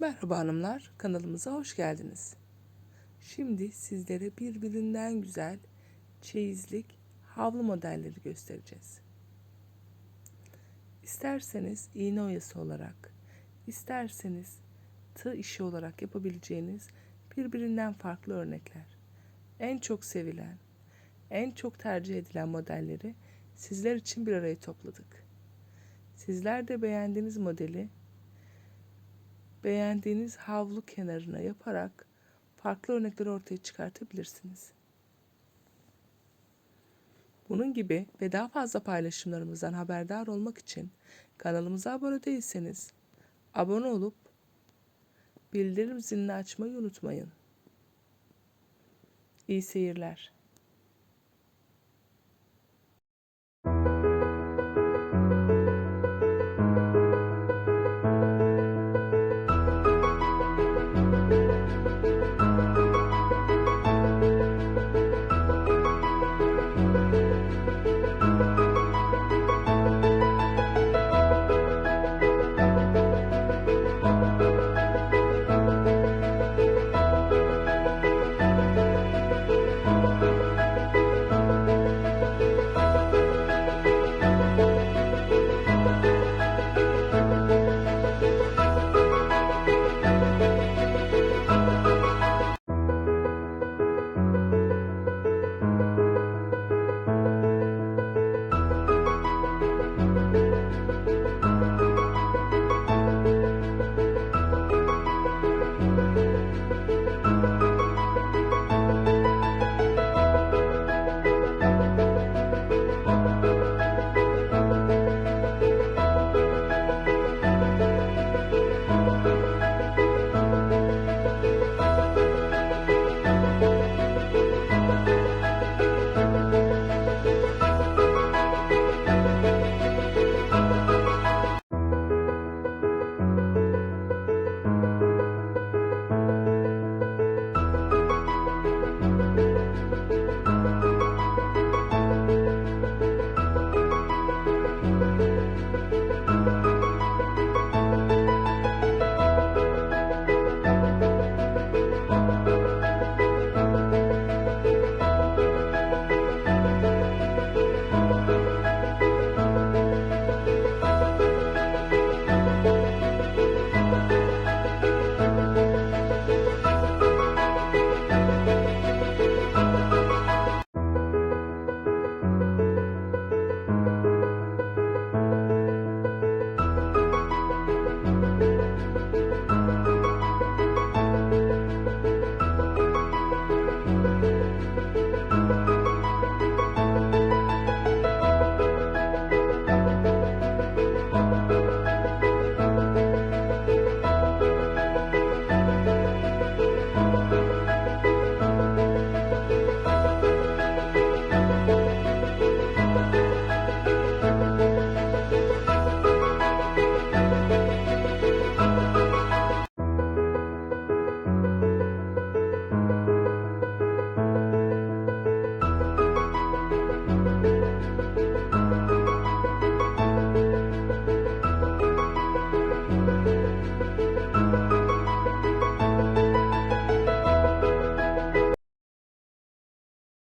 Merhaba hanımlar, kanalımıza hoş geldiniz. Şimdi sizlere birbirinden güzel çeyizlik havlu modelleri göstereceğiz. İsterseniz iğne oyası olarak, isterseniz tığ işi olarak yapabileceğiniz birbirinden farklı örnekler. En çok sevilen, en çok tercih edilen modelleri sizler için bir araya topladık. Sizler de beğendiğiniz modeli beğendiğiniz havlu kenarına yaparak farklı örnekleri ortaya çıkartabilirsiniz. Bunun gibi ve daha fazla paylaşımlarımızdan haberdar olmak için kanalımıza abone değilseniz abone olup bildirim zilini açmayı unutmayın. İyi seyirler.